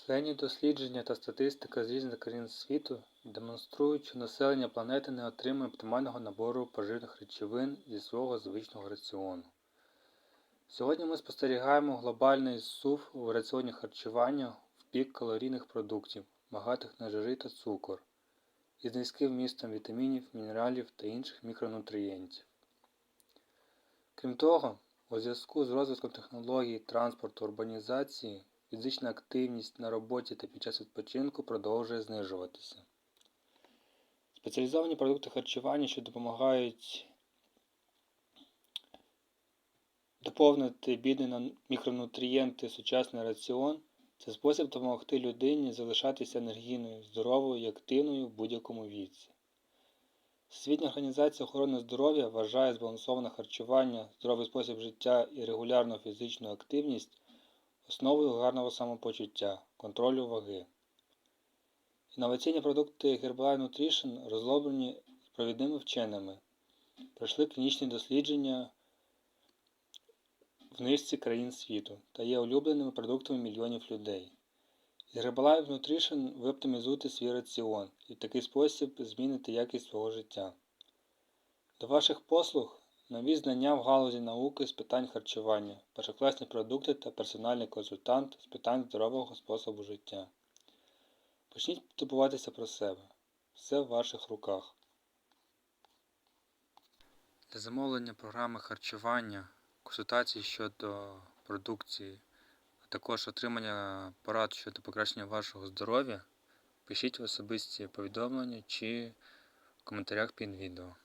Численні дослідження та статистика з різних країн світу демонструють, що населення планети не отримує оптимального набору поживних речовин зі свого звичного раціону. Сьогодні ми спостерігаємо глобальний зсув у раціоні харчування в бік калорійних продуктів, багатих на жири та цукор, із низьким вмістом вітамінів, мінералів та інших мікронутрієнтів. Крім того, у зв'язку з розвитком технологій, транспорту, урбанізації, фізична активність на роботі та під час відпочинку продовжує знижуватися. Спеціалізовані продукти харчування, що допомагають доповнити бідний на мікронутрієнти сучасний раціон, це спосіб допомогти людині залишатися енергійною, здоровою і активною в будь-якому віці. Всесвітня організація охорони здоров'я вважає збалансоване харчування, здоровий спосіб життя і регулярну фізичну активність основою гарного самопочуття, контролю ваги. Інноваційні продукти Herbalife Nutrition розроблені провідними вченими, пройшли клінічні дослідження в низці країн світу та є улюбленими продуктами мільйонів людей. З Herbalife Nutrition ви оптимізуєте свій раціон і в такий спосіб зміните якість свого життя. До ваших послуг нові знання в галузі науки з питань харчування, першокласні продукти та персональний консультант з питань здорового способу життя. Почніть турбуватися про себе. Все в ваших руках. Для замовлення програми харчування, консультацій щодо продукції, а також отримання порад щодо покращення вашого здоров'я, пишіть в особисті повідомлення чи в коментарях під відео.